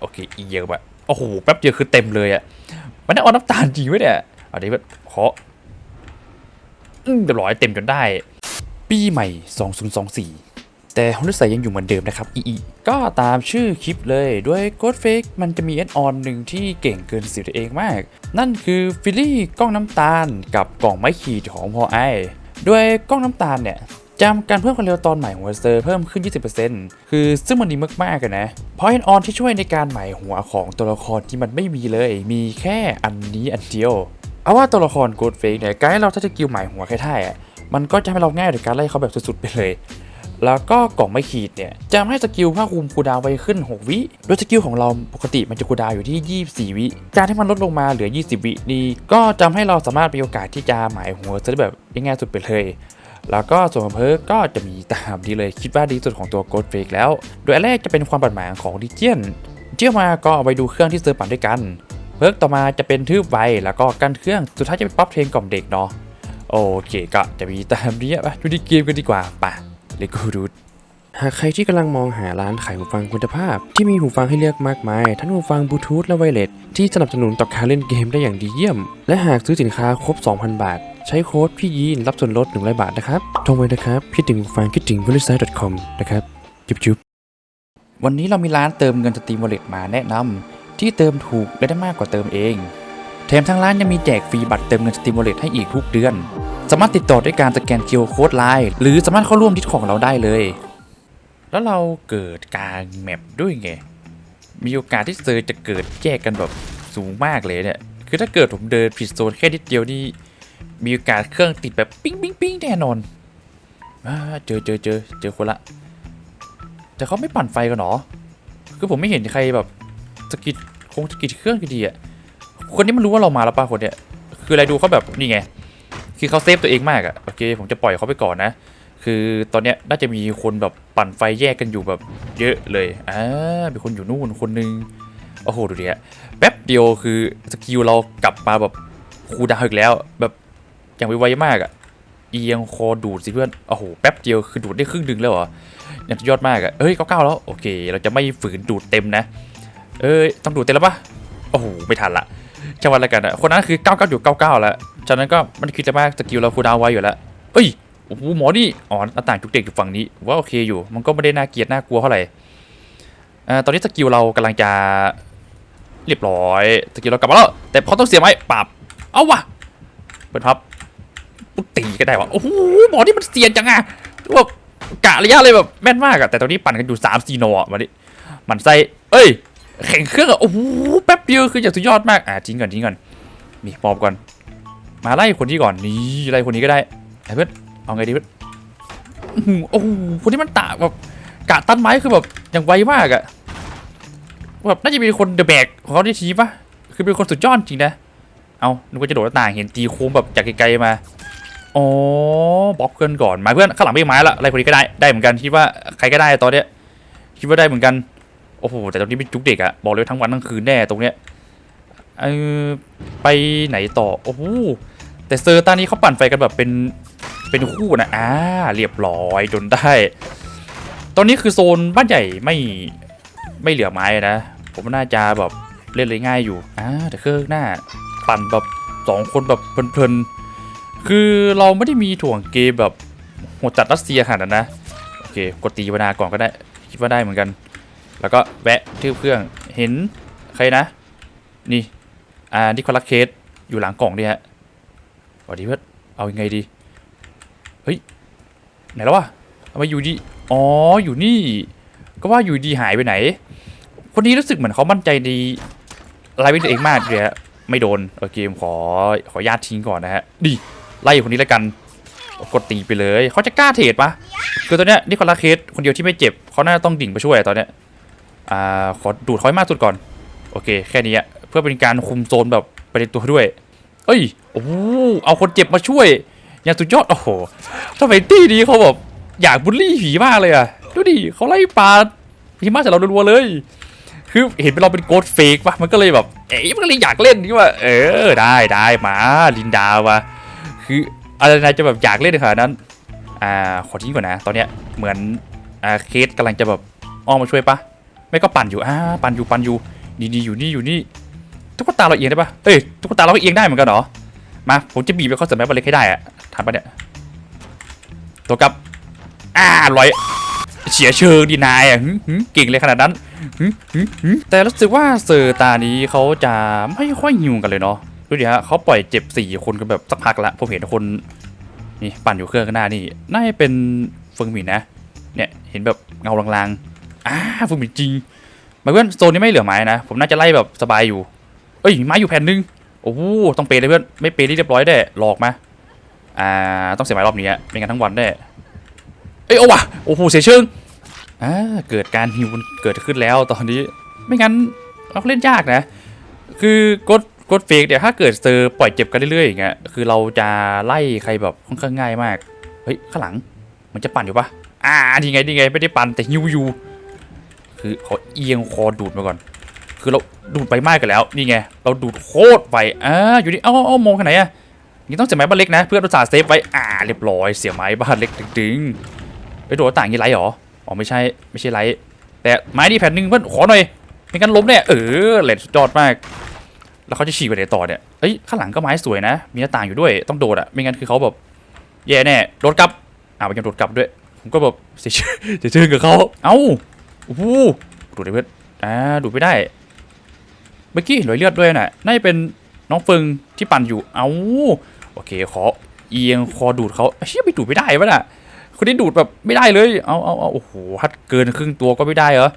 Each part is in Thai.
โอเคอีเยอะไปโอ้โหแป๊บเดียวคือเต็มเลยอะมันได้เอาน้ำตาลจริงไหมเนี่ยอันนี้แบบขออืมเรียบร้อยเต็มจนได้ ปีใหม่ 2024 แต่ฮอนดใสยังอยู่เหมือนเดิมนะครับอีอีก็ตามชื่อคลิปเลยด้วย g o d Fake มันจะมีแอดออนหนึ่งที่เก่งเกินสิทธิ์ตัวเองมาก นั่นคือฟิลลี่กล้องน้ำตาลกับกล่องไม้ขีดของพอไอด้วยกล้องน้ำตาลเนี่ย จำการเพิ่มความเร็วตอนใหม่หัวเซอร์เพิ่มขึ้น 20%คือซึ่งมันดีมากๆกันนะเพราะแอดออนที่ช่วยในการใหม่หัวของตัวละครที่มันไม่มีเลย มีแค่อันนี้อันเดียวเอาว่าตัวละคร g o d Fake เนี่ยการให้เราถ้าจะกิลใหม่หัวแค่ท่ายอะมันก็จะให้เราง่ายในการไล่เขาแบบสุดๆไปเลยแล้วก็กล่องไม่ขีดเนี่ยจะให้สกิลภาคภูมิคูดาวไวขึ้น 6 วิ โดยสกิลของเราปกติมันจะคูดาวอยู่ที่ 24 วิ การที่มันลดลงมาเหลือ 20 วินี่ก็จะทำให้เราสามารถมีโอกาสที่จะหมายหัวจะได้แบบง่ายสุดไปเลย แล้วก็ส่วนของเพิร์กก็จะมีตามนี้เลยคิดว่าดีสุดของตัว g o d f a k e แล้ว โดยแรกจะเป็นความบาดหมางของดิเจียนเจียมาก็เอาไปดูเครื่องที่เซิร์ปั่นด้วยกัน เพิร์กต่อมาจะเป็นทืบไวแล้วก็กันเครื่องสุดท้ายจะเป็นป๊อปเทรนกล่อมเด็กเนาะโอเคก็จะมีตามนี้ไปดูที่เกมกันดีกว่าป่ะเลกูดูหากใครที่กำลังมองหาร้านขายหูฟังคุณภาพ ที่มีหูฟังให้เลือกมากมาย ทั้งหูฟังบลูทูธและไวเลสที่สนับสนุนต่อการเล่นเกมได้อย่างดีเยี่ยม และหากซื้อสินค้าครบ 2,000 บาท ใช้โค้ดพี่ยีนรับส่วนลด100บาทนะครับโทรไว้นะครับคิดถึงฟังคิดถึงบริษัท .com นะครับจุ๊บจุ๊บวันนี้เรามีร้านเติมเงินสตรีมวอลเล็ตมาแนะนำที่เติมถูกและได้มากกว่าเติมเอง แถมทางร้านยังมีแจกฟรีบัตรเติมเงินสตรีมวอลเล็ตให้อีกทุกเดือน สามารถติดต่อด้วยการสแกน QR Code ไลน์หรือสามารถเข้าร่วมดิสของเราได้เลย แล้วเราเกิดกลางแมปด้วยไงมีโอกาสที่เซอร์จะเกิดแยกกันแบบสูงมากเลยเนี่ยคือถ้าเกิดผมเดินผิดโซนแค่นิดเดียวนี่ มีโอกาสเครื่องติดแบบปิ้งปิ้งปิ้งแน่นอนอเจอเจอเจอเจอคนละ แต่เขาไม่ปั่นไฟกันหรอ คือผมไม่เห็นใครแบบสกิดคงสกิดเครื่องก็ดีอะคนนี้มันรู้ว่าเรามาแล้วป่ะคนเนี้ย คืออะไรดูเขาแบบนี่ไง คือเขาเซฟตัวเองมากอะโอเค ผมจะปล่อยเขาไปก่อนนะ คือตอนเนี้ยน่าจะมีคนแบบปั่นไฟแยกกันอยู่แบบเยอะเลย อ่ามีคนอยู่นู่นคนนึง โอ้โหดูดิฮะแป๊บเดียวคือสกิลเรากลับมาแบบคูดาวอีกแล้ว แบบ อย่างไวๆมากอะเอียงคอดูดสิเพื่อน โอ้โห แป๊บเดียวคือดูดได้ครึ่งหนึงแล้วเหรอยังสุดยอดมากอะเอ้ยเก้าเก้าแล้ว โอเค เราจะไม่ฝืนดูดเต็มนะ เอ้ย ต้องดูดเต็มแล้วปะโอ้โห ไม่ทันละจังหวะอะไรกันอะคนนั้นคือ99อยู่99แล้วฉะนั้นก็มันคิดอะมากสกิลเราคูดาวไว้อยู่แล้ว เอ้ย โอ้โห หมอนี่ อ๋อหน้าต่างจุกเด็กอยู่ฝั่งนี้ ว่าโอเคอยู่ มันก็ไม่ได้น่าเกลียดน่ากลัวเท่าไหร่อ่าตอนนี้สกิลเรากำลังจะเรียบร้อยสกิลเรากลับมาแล้ว แต่เขาต้องเสียไหมปรับ เอาวะเปิดพับ ตีก็ได้วะโอ้โหหมอนี่มันเสียนจังอะแบบกะระยะเลยแบบแม่นมากอะแต่ตอนนี้ปั่นกันอยู่3 4โนอะมาดิมันไส้เอ้ยแข่งเครื่องอะโอ้โหแป๊บเดียวคืออย่างสุดยอดมากอะทิ้งก่อนทิ้งก่อนมีปอบก่อน มาไล่คนนี้ก่อนนี่ไล่คนนี้ก็ได้ไอ้เพื่อนเอาไงดีเพื่อนโอ้โหคนที่มันตะแบบกะตันไม้คือแบบอย่างไวมากอะแบบน่าจะเป็นคนเดอะแบกของเขาที่ทีปะคือเป็นคนสุดยอดจริงนะ เอานึกว่าจะโดดหน้าต่างเห็นตีโค้งแบบจากไกลๆมา อ๋อบล็อกเพื่อนก่อนมาเพื่อนข้างหลังไม่ไม้ละอะไรคนนี้ก็ได้ได้เหมือนกันคิดว่าใครก็ได้ตอนเนี้ยคิดว่าได้เหมือนกันโอ้โหแต่ตรงนี้เป็นจุกเด็กอะบอกเลยทั้งวันทั้งคืนแน่ตรงเนี้ยเออไปไหนต่อโอ้โหแต่เซอร์ตานี้เขาปั่นไฟกันแบบเป็นเป็นคู่นะอ่าเรียบร้อยจนได้ ตอนนี้คือโซนบ้านใหญ่ไม่ไม่เหลือไม้นะ ผมน่าจะแบบเล่นเลยง่ายอยู่อ่าแต่เครื่องหน้าปั่นแบบสองคนแบบเพลินๆ คือเราไม่ได้มีถ่วงเกมแบบโหดจัดรัสเซียขนาดนั้นนะ โอเค กดตีวนาก่อนก็ได้ คิดว่าได้เหมือนกัน แล้วก็แวะที่เครื่องเห็นใครนะ นี่ อ่านิโคลัสเคสอยู่หลังกล่องเนี่ยฮะสวัสดีเพื่อนเอายังไงดี เฮ้ย ไหนแล้ววะเอามาอยู่ดี อ๋อ อยู่นี่ ก็ว่าอยู่ดีหายไปไหน คนนี้รู้สึกเหมือนเขามั่นใจในอะไรเป็นตัวเองมากเลยฮะไม่โดนโอเคผมขอขอญาตทิ้งก่อนนะฮะดี ไล่คนนี้แล้วกันกดตีไปเลยเขาจะกล้าเทรดปะคือตอนเนี้ยนิโคลัสเคสคนเดียวที่ไม่เจ็บเขาน่าจะต้องดิ่งไปช่วยตอนเนี้ยอ่าขอดูดเขาให้มากสุดก่อน โอเค แค่นี้เพื่อเป็นการคุมโซนแบบไปในตัวด้วย เอ้ยโอ้เอาคนเจ็บมาช่วยอย่างสุดยอดโอ้โหทำไมตี้นี้เขาแบบอยากบูลลี่ผีมากเลยอะดูดิเขาไล่ปลาผีมาจากเรารัวๆเลย คือเห็นเป็นเราเป็นโกดเฟกปะมันก็เลยแบบเอ๊ะมันก็เลยอยากเล่นนี่ว่าเออได้ได้มาลินดาวะ คืออะไรนายจะแบบอยากเล่นขนาดนั้น อ่า ขอทิ้งก่อนนะ ตอนเนี้ยเหมือน อ่า เคสกำลังจะแบบอ้อมมาช่วยปะ ไม่ก็ปั่นอยู่ อ่า ปั่นอยู่ ปั่นอยู่นี่นี่อยู่นี่อยู่นี่ ตุ๊กตาเราเอียงได้ปะเอ้ย ตุ๊กตาเราก็เอียงได้เหมือนกันเหรอ มา ผมจะบีบไปเข้าเสริมแม่บอลเล็กให้ได้อะทันปะเนี่ย ตัวกับ อ่าลอยเฉียเชิงดีนายอะหึหึเก่งเลยขนาดนั้นหึหึหึแต่รู้สึกว่าเซอร์ตานี้เขาจะไม่ค่อยหิวกันเลยเนาะ ดูดิฮะเขาปล่อยเจ็บสี่คนกันแบบสักพักละผมเห็นคนนี่ปั่นอยู่เครื่องข้างหน้านี่น่าจะเป็นเฟิงหมินนะเนี่ยเห็นแบบเงาลางๆอ้าเฟิงหมินจริงหมายเพื่อนโซนนี้ไม่เหลือไม้นะผมน่าจะไล่แบบสบายอยู่เอ้ยไม้อยู่แผ่นนึงโอ้โหต้องเปย์เลยเพื่อนไม่เปย์นี่เรียบร้อยได้หลอกมาอ่าต้องเสียไม้รอบนี้อะไม่งั้นทั้งวันได้เอ้ยโอ้วะโอ้โหเสียเชิงอ่าเกิดการฮิวมันเกิดขึ้นแล้วตอนนี้ไม่งั้นเราเล่นยากนะ คือกด กดเฟกเนี่ยถ้าเกิดเซอปล่อยเจ็บกันเรื่อยๆอย่างเงี้ยคือเราจะไล่ใครแบบค่อนข้างง่ายมาก เฮ้ยข้างหลังมันจะปั่นอยู่ปะอ่าดีไงดีไงไม่ได้ปั่นแต่ฮิวอยู่คือเขาเอียงคอดูดมาก่อน คือเราดูดไปมากกันแล้วนี่ไงเราดูดโคตรไปอ่าอยู่นี่เอ้าเอ้ามองขางไหนอะนี่ต้องเสียไม้บ้านเล็กนะเพื่อนประสาห์เซฟไว้อ่าเรียบร้อยเสียไม้บ้านเล็กดึงๆไปโดดหน้าต่างยี่ไรหรออ๋อไม่ใช่ไม่ใช่ไรแต่ไม้ดีแผ่นหนึ่งเพื่อนขอหน่อยไม่งั้นล้มเนี่ยเออเลดสุดยอดมาก แล้วเขาจะฉีกไปไหนต่อเนี่ยเอ้ยข้างหลังก็ไม้สวยนะ มีหน้าต่างอยู่ด้วยต้องโดดอะไม่งั้นคือเขาแบบแย่แน่โดดกลับอ่าไปกันโดดกลับด้วย ผมก็แบบเสียชื่อเสียชื่อกับเขาเอ้าโอ้โหดูดได้เพื่อนอ่าดูดไม่ได้เมื่อกี้เห็นรอยเลือดด้วยน่ะน่าจะเป็นน้องเฟิงที่ปั่นอยู่ เอ้าโอเคขอเอียงคอดูดเขาเชี่ยไปดูดไม่ได้ปะน่ะคนนี้ดูดแบบไม่ได้เลย เอาเอาเอาโอ้โหฮัดเกินครึ่งตัวก็ไม่ได้เหรอ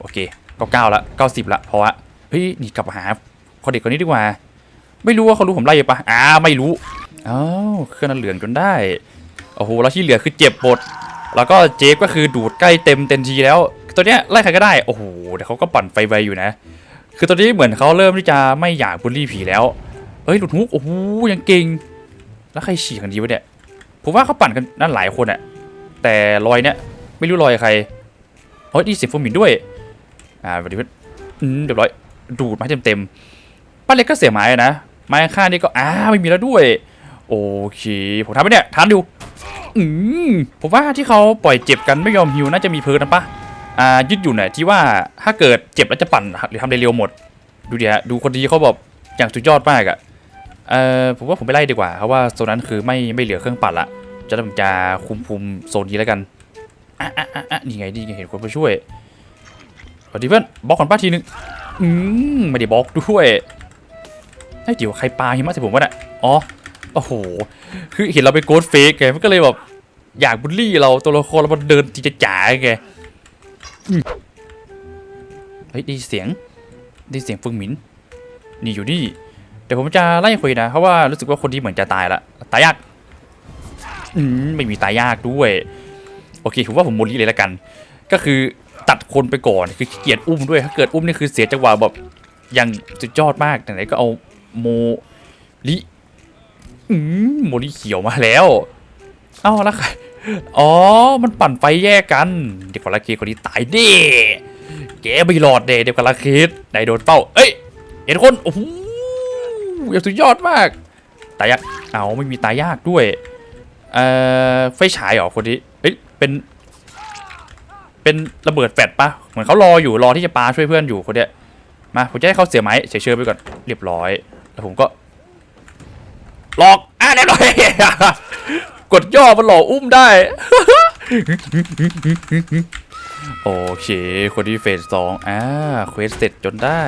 โอเคก็เก้าละเก้าสิบละพราะว่าเฮ้ยนี่กลับมาหา คนเด็กคนนี้ดีกว่า ไม่รู้ว่าเขารู้ผมไล่ปะอ่าไม่รู้อ้าวเครื่องนั้นเหลืองจนได้โอ้โหแล้วที่เหลือคือเจ็บหมดแล้วก็เจฟก็คือดูดใกล้เต็มเต็มทีแล้ว ตัวเนี้ยไล่ใครก็ได้โอ้โหแต่เขาก็ปั่นไฟไวอยู่นะ คือตอนนี้เหมือนเขาเริ่มที่จะไม่อยากบูลลี่ผีแล้วเอ้ยหลุดฮุกโอ้โหยังเก่งแล้วใครฉีกกันดีวะเนี่ยผมว่าเขาปั่นกันนั่นหลายคนอะแต่รอยเนี้ยไม่รู้รอยใครเฮ้ยดีเสียงฟูมินด้วยอ่าวัสดีเพื่อนอืมเรียบร้อยดูดม้เต็มๆ ป้าเล็กก็เสียไม้นะ ไม้ข้างนี่ก็อ้าไม่มีแล้วด้วย โอเค ผมทำไปเนี่ยทันอยู่อืมผมว่าที่เขาปล่อยเจ็บกันไม่ยอมฮิวน่าจะมีเพิร์นะปะอ่ายึดอยู่เนี่ยที่ว่าถ้าเกิดเจ็บแล้วจะปั่นหรือทำเร็วหมด ดูดิฮะดูคนดีเขาแบบอย่างสุดยอดมากอะเอ่อผมว่าผมไปไล่ดีกว่าเพราะว่าโซนนั้นคือไม่ไม่เหลือเครื่องปั่นละจะต้องจะคุมคุมโซนนี้แล้วกันอะอะอะอะนี่ไงนี่ไงเห็นคนมาช่วยสวัสดีเพื่อนบล็อกก่อนป้าทีนึงอืมไม่ได้บล็อกด้วย ไอ้ยเดี๋ยวใครปาหิมะใส่ผมวะเนี่ยอ๋อโอ้โหคือเห็นเราเป็นโกดเฟกไงมันก็เลยแบบอยากบูลลี่เราตัวละครเรามันเดินจีจะจ๋าไงเฮ้ยไดีเสียงไดีเสียงฟึงหมินนี่อยู่นี่เดี๋ยวผมจะไล่คุยนะ เพราะว่ารู้สึกว่าคนที่เหมือนจะตายละตายยากอืมไม่มีตายยากด้วย โอเคผมว่าผมโมลี่เลยละกัน ก็คือตัดคนไปก่อนคือเกียจอุ้มด้วยถ้าเกิดอุ้มนี่คือเสียจังหวะแบบย่างสุดยอดมากไหนๆก็เอา โมลิอืมโมลิเขียวมาแล้ว เอ้าแล้วใครอ๋อ มันปั่นไฟแยกกัน เด็กคนละเคคนนี้ตายเด้แกไม่รอดเด้เด็กคนละเคสไหนโดนเป้า เอ้ย เห็นคน โอ้โหย่างสุดยอดมาก ตายยาก เอาไม่มีตายยากด้วย เอ่อ ไฟฉายเหรอคนนี้ เอ้ย เป็น เป็นระเบิดแฟดปะเหมือนเขารออยู่ รอที่จะปาช่วยเพื่อนอยู่คนเนี้ย มา ผมจะให้เขาเสียไม้เฉยๆไปก่อน เรียบร้อย แล้วผมก็ หลอก อะเรียบร้อย กดย่อมันหลอกอุ้มได้ โอเค คนที่เฟสสองอ่าเควสเสร็จจนได้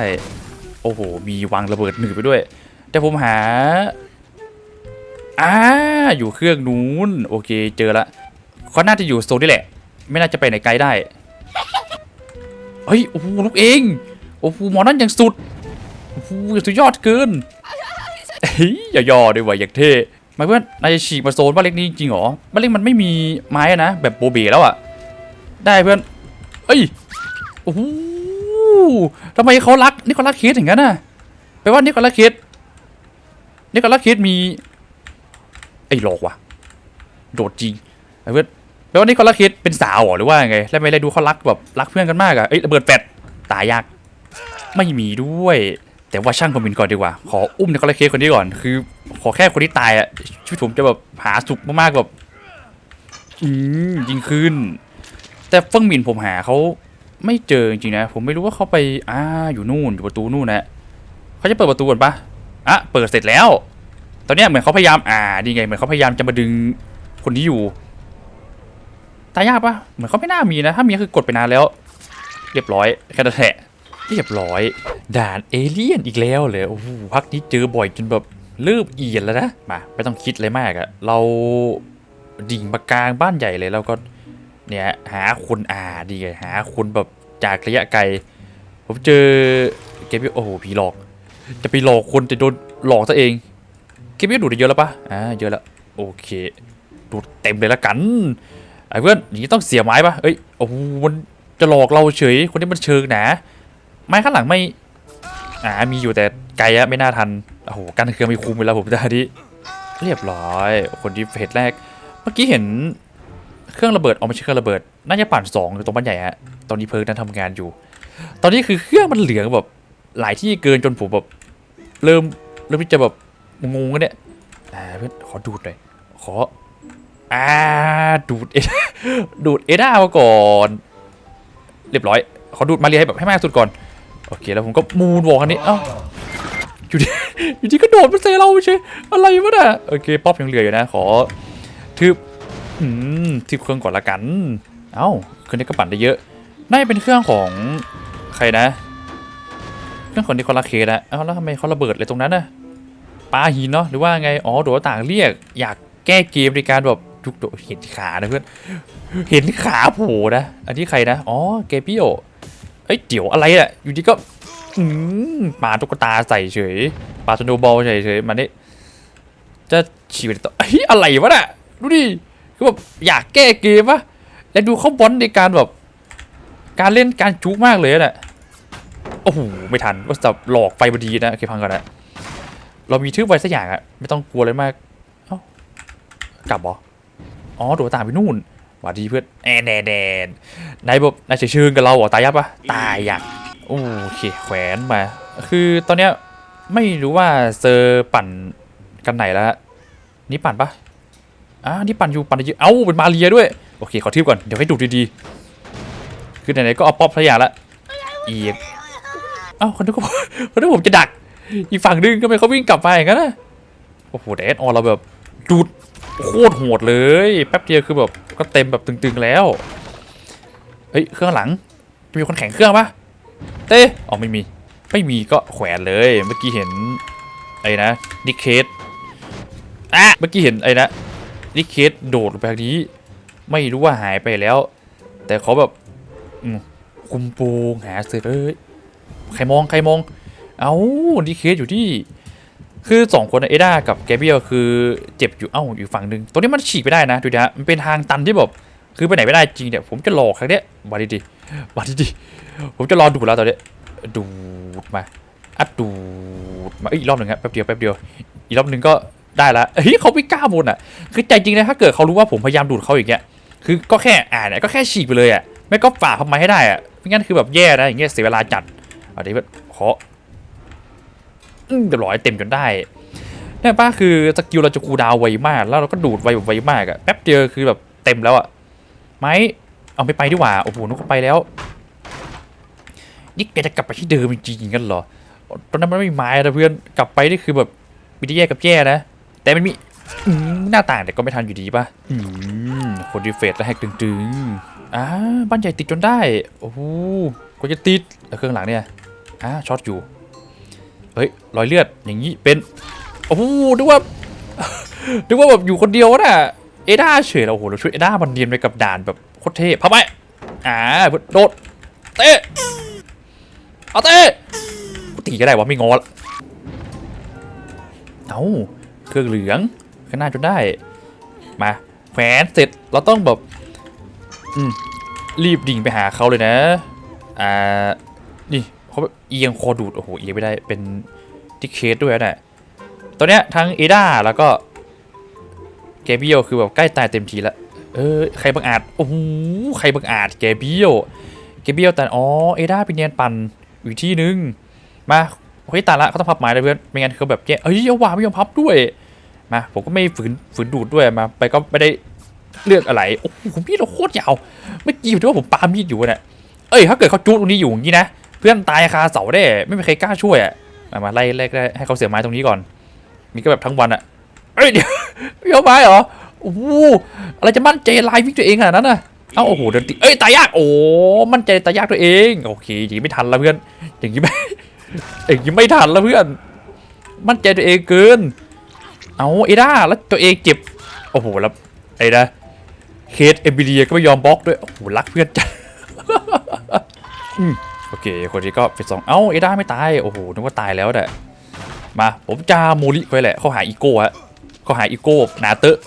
โอ้โห มีวางระเบิดหนึ่งไปด้วย แต่ผมหา อ่า อยู่เครื่องนู้น โอเค เจอละเขาน่าจะอยู่โซนนี่แหละ ไม่น่าจะไปไหนไกลได้ เฮ้ย โอ้โหลูกเอง โอ้โห หมอนั่นอย่างสุด โอ้โห สุดยอดเกิน เฮ้ยย่าย่อด้วยว่ะอย่างเท่หมายเพื่อนนายจะฉีกมาโซนบ้านเล็กนี้จริงเหรอบ้านเล็กมันไม่มีไม้นะแบบโบเบแล้วอะได้เพื่อนเอ้ยโอ้โหทำไมเขารักนิโคลัสเคสอย่างนั้นน่ะแปลว่านิโคลัสเคสนิโคลัสเคสมีไอ้หลอกว่ะ โดดจริงไอ้เพื่อนแปลว่านิโคลัสเคสเป็นสาวหรือว่าไงแล้วไม่ได้ดูเขารักแบบรักเพื่อนกันมากอะเอ้ยระเบิดแฟดตายยากไม่มีด้วย แต่ว่าช่างคอมมินก่อนดีกว่า ขออุ้มนิโคลัสเคสคนนี้ก่อน คือ ขอแค่คนที่ตายอะชีวิตผมจะแบบหาสุขมากๆแบบอืมยิงขึ้นแต่เฟิงหมินผมหาเขาไม่เจอจริงๆนะ ผมไม่รู้ว่าเขาไปอ่าอยู่นู่นอยู่ประตูนู่นนะเขาจะเปิดประตูก่อนปะอะเปิดเสร็จแล้ว ตอนนี้เหมือนเขาพยายามอ่าดีไงเหมือนเขาพยายามจะมาดึงคนที่อยู่ตายยากปะเหมือนเขาไม่น่ามีนะ ถ้ามีคือกดไปนานแล้ว เรียบร้อยแค่นั้นแหละ เรียบร้อย ด่านเอเลี่ยนอีกแล้วเลยโอ้โหพักนี้เจอบ่อยจนแบบเริ่มเอียนแล้วนะมาไม่ต้องคิดเลยมากอะเราดิ่งมากลางบ้านใหญ่เลยแล้วก็เนี่ยหาคนอ่าดีไงหาคนแบบจากระยะไกล ผมเจอเกมโอ้โหผีหลอก จะไปหลอกคนจะโดนหลอกซะเองเกมดูดได้เยอะแล้วปะอ่าเยอะแล้วโอเคดูดเต็มเลยละกันไอ้เพื่อนอย่างนี้ต้องเสียไม้ปะเอ้ยโอ้โหมันจะหลอกเราเฉยคนนี้มันเชิงหนา ไม้ข้างหลังไม่ อ่า มีอยู่แต่ไกลอะไม่น่าทัน โอ้โหกันเครื่องม่คุมไปแล้วผมตอนนี้เรียบร้อย คนที่เฟสแรก เมื่อกี้เห็นเครื่องระเบิดออไม่ใช่เครื่องระเบิด น่าจะปั่นสองอยู่ตรงบ้านใหญ่ฮะ ตอนนี้เพิร์กนั้นทำงานอยู่ ตอนนี้คือเครื่องมันเหลืองแบบหลายที่เกินจนผมแบบเริ่มเริ่มที่จะแบบงงกันเนี่ยเพื่อนขอดูดหน่อย ขออ่าดูดเอดูดเอด้ามาก่อน เรียบร้อย ขอดูดมาเรียให้แบบให้มากสุดก่อน โอเคแล้วผมก็มูนวอลกันนี้เอ้าอยู่ดีอยู่ดีก็โดดมาเซเราใช่อะไรวะน่ะโอเคป๊อปยังเหลืออยู่นะขอทืบอืมทืบเครื่องก่อนละกันเอ้าเครื่องนี้ก็ปั่นได้เยอะน่าจะเป็นเครื่องของใครนะเครื่องของนิโคลัสเคสนะเอ้าแล้วทำไมเขาระเบิดเลยตรงนั้นน่ะปาหินเนาะหรือว่าไงอ๋อโดดต่างเรียก อยากแก้เกมในการแบบทุกโดดเห็นขานะเพื่อนเห็นขาโผล่นะ อันนี้ใครนะ อ๋อ เกปิโอ เอ้ยเดี๋ยวอะไรอะอยู่ดีก็อืมปาตุ๊กตาใส่เฉยปาสโนว์บอลใส่เฉยมันนี่จะชีวิตต่อเฮ้ยอะไรวะน่ะดูดิคือแบบอยากแก้เกมวะและดูเขาบอลในการแบบ การเล่นการจุกมากเลยน่ะโอ้โหไม่ทันก็จะหลอกไปพอดีนะโอเคพังก่อนนะเรามีทื่อไว้สักอย่างอะไม่ต้องกลัวเลยมากเอ้ากลับเหรออ๋อโดดต่างไปนู่น หวัดดีเพื่อนแอนแดนแดนนายแบบนายเฉยเชิงกับเราเหรอตายยับปะตายยักโอเคแขวนมา คือตอนเนี้ยไม่รู้ว่าเซอร์ปั่นกันไหนแล้วนี่ปั่นปะอ่านี่ปั่นอยู่ปั่นได้เยอะเอ้าเป็นมาเรียด้วยโอเคขอทิปก่อนเดี๋ยวให้ดูดีๆคือไหนๆก็เอาป๊อปพยาละอีกเอ้าคนนึกว่าคนนึกว่าผมจะดักอีกฝั่งนึงก็ไม่เขาวิ่งกลับมาอย่างนั้นนะโอ้โหแต่แอดออนเราแบบดูด โคตรโหดเลย แป๊บเดียวคือแบบก็เต็มแบบตึงๆแล้ว เฮ้ย เครื่องหลังมีคนแข่งเครื่องปะเต้อ๋อไม่มี ไม่มีก็แขวนเลย เมื่อกี้เห็นไอ้นะดิเคสอะเมื่อกี้เห็นไอ้นะดิเคสโดดลงไปทางนี้ ไม่รู้ว่าหายไปแล้ว แต่เขาแบบอืคุมโปงหาเสร็จเอ้ยใครมองใครมอง เอ้าดิเคสอยู่ที่ คือสองคนเอด้ากับแกเบียลคือเจ็บอยู่เอ้าอยู่ฝั่งหนึ่งตรงนี้มันฉีกไปได้นะดูดิฮะมันเป็นทางตันที่แบบคือไปไหนไม่ได้จริงเนี่ยผมจะหลอครั้งเนี้ยมาดีดีมาดีดีผมจะรอดูดแล้วตอนเนี้ยดูดมาอัดดูดมาอีกรอบหนึ่งครับแป๊บเดียวแป๊บเดียวอีกรอบหนึ่งก็ได้ละเฮ้ยเขาไม่กล้าบนอะ คือใจจริงนะถ้าเกิดเขารู้ว่าผมพยายามดูดเขาอย่างเงี้ยคือก็แค่อ่านก็แค่ฉีกไปเลยอะไม่ก็ฝ่าทำไมให้ได้อะไม่งั้นคือแบบแย่นะอย่างเงี้ยเสียเวลาจัดเอาดี๋ยวขอ เรียบร้อยเต็มจนได้เนี่ยป้าคือสกิลเราจะคูดาวไวมาก แล้วเราก็ดูดไวแบบไวมากอะแป๊บเดียวคือแบบเต็มแล้วอะไหมเอาไม่ไปดีกว่าโอ้โหนุก็ไปแล้วนี่แกจะกลับไปที่เดิมจริงๆกันเหรอตอนนั้นมันไม่มีไม้นะเพื่อนกลับไปนี่คือแบบมีที่แย่กับแย่นะ แต่มันมีหน้าต่างแต่ก็ไม่ทันอยู่ดีป่ะอืมคนดีเฟสแล้วแฮกตึงๆอ่าบ้านใหญ่ติดจนได้ โอ้โหกว่าจะติดแล้วเครื่องหลังเนี่ยอ่าช็อตอยู่ เฮ้ยรอยเลือดอย่างนี้เป็นโอ้โหนึกว่านึกว่าแบบอยู่คนเดียวน่ะเอด้าเฉยแล้วโอ้โหเราช่วยเอด้ามันเรียนไปกับด่านแบบโคตรเท่พับไปอ่าโดดเตะเอาเตะกูตีก็ได้วะไม่งอละเอาเครื่องเหลืองข้างหน้าจนได้มาแขวนเสร็จเราต้องแบบอืมรีบดิ่งไปหาเขาเลยนะอ่า เขาเอียงคอดูด โอ้โห เอียงไม่ได้เป็นทิเคสด้วยนะตอนเนี้ยทั้งเอดาแล้วก็แกเบียลคือแบบใกล้ตายเต็มทีละเออใครบังอาจโอ้โหใครบังอาจแกเบียลแกเบียลแต่อ๋อเอดาเป็นเนียนปันอยู่ที่นึงมาเฮ้ยตายละเขาต้องพับไม้เลยเพื่อนไม่งั้นเขาแบบแย่เอ้ยเอาว่าไม่ยอมพับด้วยมาผมก็ไม่ฝืนฝืนดูดด้วยมา ไปก็ไม่ได้เลือกอะไรโอ้โหมีดเราโคตรยาวเมื่อกี้ผมคิดว่าผมปามีดอยู่น่ะเอ้ยถ้าเกิดเขาจุกตรงนี้อยู่อย่างนี้นะ เพื่อนตายคาเสาได้ ไม่มีใครกล้าช่วยอะมาไล่ไล่ให้เขาเสียไม้ตรงนี้ก่อนมีก็แบบทั้งวันอะเอ้ยเดี๋ยวไม้เหรอโอ้โหอะไรจะมั่นใจลายวิ่งตัวเองขนาดนั้นน่ะเอ้าโอ้โหเดินติเอ้ยตายยากโอ้มั่นใจตายยากตัวเองโอเคอย่างนี้ไม่ทันล้วเพื่อน อย่างนี้ไม่อย่างนี้ไม่ทันล้วเพื่อน มั่นใจตัวเองเกิน เอาเอด้าแล้วตัวเองเจ็บโอ้โหแล้วไอ้นะเคสเอมิเลียก็ไม่ยอมบล็อกด้วยโอ้โหรักเพื่อนจัง โอเคคนนี้ก็เป็นสองเอ้าเอด้าไม่ตาย โอ้โหนึกว่าตายแล้วแหละมาผมจะโมลิไว้แหละ เขาหาอีโก้ฮะเขาหาอีโก้หนาเตอะ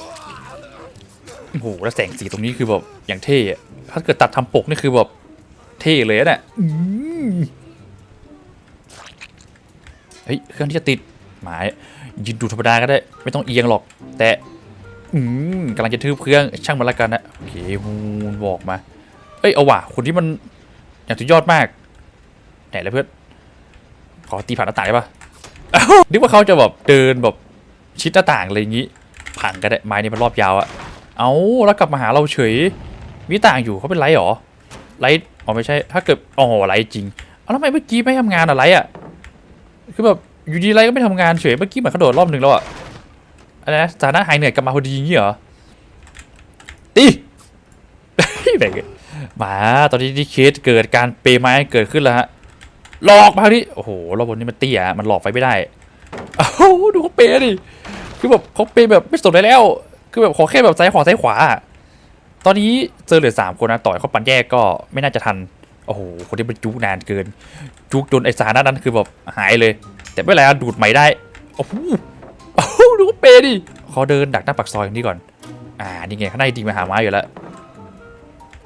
โอ้โหแล้วแสงสีตรงนี้คือแบบอย่างเท่อะถ้าเกิดตัดทำปกนี่คือแบบเท่เลยนะเนี่ยเฮ้ยเครื่องที่จะติดหมายยืนดูธรรมดาก็ได้ ไม่ต้องเอียงหรอก แต่อืมกำลังจะทืบเครื่องช่างมันละกันนะโอเคฮูนบอกมา เอ้ยเอาว่ะคนที่มันอย่างสุดยอดมาก ไหนแล้วเพื่อน ขอตีผ่านหน้าต่างได้ปะนึกว่าเขาจะแบบเดินแบบชิดหน้าต่างอะไรอย่างงี้ พังก็ได้ไม้นี่มันรอบยาวอะเอาแล้วกลับมาหาเราเฉย มีต่างอยู่เขาเป็นไรหรอไรอ๋อไม่ใช่ ถ้าเกิดอ๋อไรจริง เอาแล้วทำไมเมื่อกี้ไม่ทำงานอะไรอะคือแบบอยู่ดีไรก็ไม่ทำงานเฉยเมื่อกี้เหมือนเขาโดดรอบหนึ่งแล้วอะอะไรนะสถานะหายเหนื่อยกลับมาพอดีอย่างงี้เหรอตีแบ่งกันมาตอนนี้ที่เคสเกิดการเปย์ไม้เกิดขึ้นแล้วฮะ หลอกมาที่โอ้โหรอบบนนี้มันเตี้ยมันหลอกไฟไม่ได้เอ้าดูเขาเปย์ดิคือแบบเขาเปย์แบบไม่สนเลยแล้ว คือแบบขอแค่แบบซ้ายขวาซ้ายขวา ตอนนี้เจอเหลือสามคนนะต่อยเขาปันแยกก็ไม่น่าจะทันโอ้โหคนที่มันจุกนานเกิน จุกจนไอ้สารนั้นคือแบบหายเลย แต่ไม่เป็นไรดูดใหม่ได้โอ้โหโอ้โหดูเขาเปย์ดิเขาเดินดักหน้าปากซอยนี้ก่อน อ่านี่ไงข้างในดีมาหาไม้อยู่แล้ว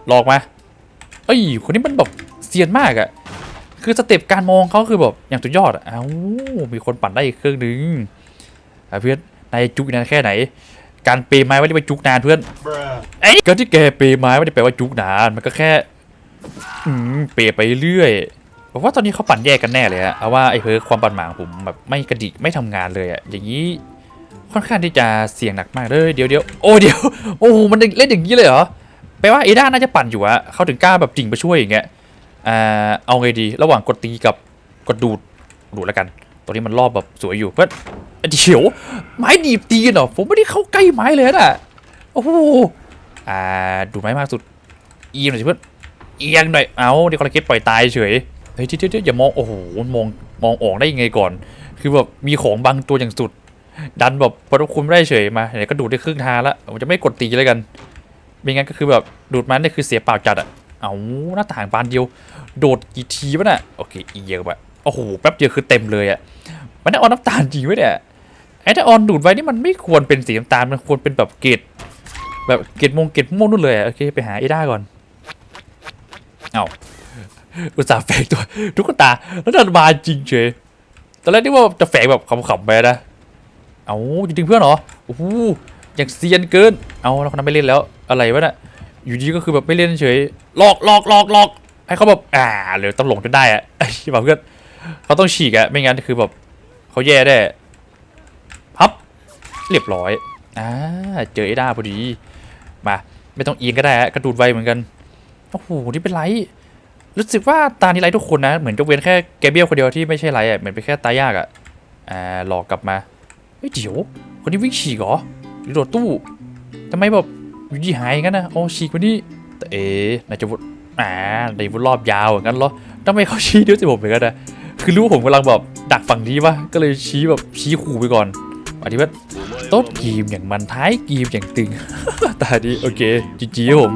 หลอกมาเอ้ยคนนี้มันแบบเซียนมากอะ คือสเต็ปการมองเขาคือแบบอย่างสุดยอดอะเอ้ามีคนปั่นได้อีกเครื่องนึงอะเพื่อนนายจุกนานแค่ไหน การเปย์ไม้ไม่ได้ไปจุกนานเพื่อน Bruh. ไอ้ยการที่แกเปย์ไม้ไม่ได้แปลว่าจุกนานมันก็แค่อืมเปย์ไปเรื่อยผมว่าตอนนี้เขาปั่นแยกกันแน่เลยอะเอาว่าไอ้เพิร์ความปั่นหมางผมแบบไม่กระดิกไม่ทำงานเลยอะอย่างนี้ค่อนข้างที่จะเสี่ยงหนักมากเลยเดี๋ยวเดี๋ยวโอ้เดี๋ยวโอ้โหมันเล่นอย่างนี้เลยเหรอแปลว่าเอด้าน่าจะปั่นอยู่อะเขาถึงกล้าแบบจริงไปช่วยอย่างเงี้ย อ่าเอาไงดี ระหว่างกดตีกับกดดูดดูดแล้วกัน ตัวนี้มันรอบแบบสวยอยู่เพื่อนเดี๋ยวไม้ดีบตีกันเหรอผมไม่ได้เข้าใกล้ไม้เลยนะโอ้โหอ่าดูไม้มากสุดเอียงหน่อยเพื่อนเอียงหน่อยเอาเดี๋ยวคอลเลกปล่อยตายเฉยเฮ้ยเดี๋ยวเดียวอย่ามองโอ้โหมองมองออกได้ยังไงก่อน คือแบบมีของบางตัวอย่างสุด ดันแบบพอทุกคุณไม่ได้เฉยมาไหนก็ดูดได้ครึ่งทางแล้วผมจะไม่กดตีแล้วกันไม่งั้นก็คือแบบดูดมันนี่คือเสียเปล่าจัดอะ เอาหน้าต่างบานเดียว โดดกี่ทีวะน่ะโอเคอีเยอะไปโอ้โหแป๊บเดียวคือเต็มเลยอะมันได้ออนน้ำตาลจริงไหมเนี่ยไอ้ถ้าออนดูดไว้นี่มันไม่ควรเป็นสีน้ำตาลมันควรเป็นแบบเกรดแบบเกรดมงเกรดม่วงนู่นเลยอะโอเคไปหาไอ้ด้าก่อนเอาอุตส่าห์แฝงตัวทุกตาแล้วดันมาจริงเฉยตอนแรกนึกว่าจะแฝงแบบขำๆไปนะเอาจริงๆเพื่อนเหรอโอ้โหอย่างเซียนเกิน เอาแล้วคนนั้นไม่เล่นแล้วอะไรวะน่ะ อยู่ดีก็คือแบบไม่เล่นเฉยหลอกหลอกหลอกหลอกให้เขาแบบอ่าเดี๋ยวต้องหลงจนได้อะไอ้บเพื่อนเขาต้องฉีกอะไม่งั้นคือแบบเขาแย่ได้พับเรียบร้อยอ่าเจอไอ้ด้าพอดีมาไม่ต้องเอียงก็ได้ฮะกระดูดไวเหมือนกันโอ้โหนี่เป็นไรรู้สึกว่าตานี้ไรทุกคนนะเหมือนจะเว้นแค่แกเบียลคนเดียวที่ไม่ใช่ไรอะเหมือนเป็นแค่ตายากอะอ่าหลอกกลับมาเฮ้ยเดี๋ยวคนนี้วิ่งฉีกเหรอหรือโดดตู้ทำไมแบบ อยู่ที่หายงั้นนะโอ้ฉีกคนนี้แต่เอ๊นายจะวนอ่านายวนรอบยาวงนั้นเหรอทำไมเขาชี้เดียวสิผมเหมือนกันนะคือรู้ว่าผมกำลังแบบดักฝั่งนี้วะก็เลยชี้แบบชี้ขู่ไปก่อนอธิวัตต้นกีมอย่างมันท้ายกีมอย่างตึงตาดีโอเคจีจีผม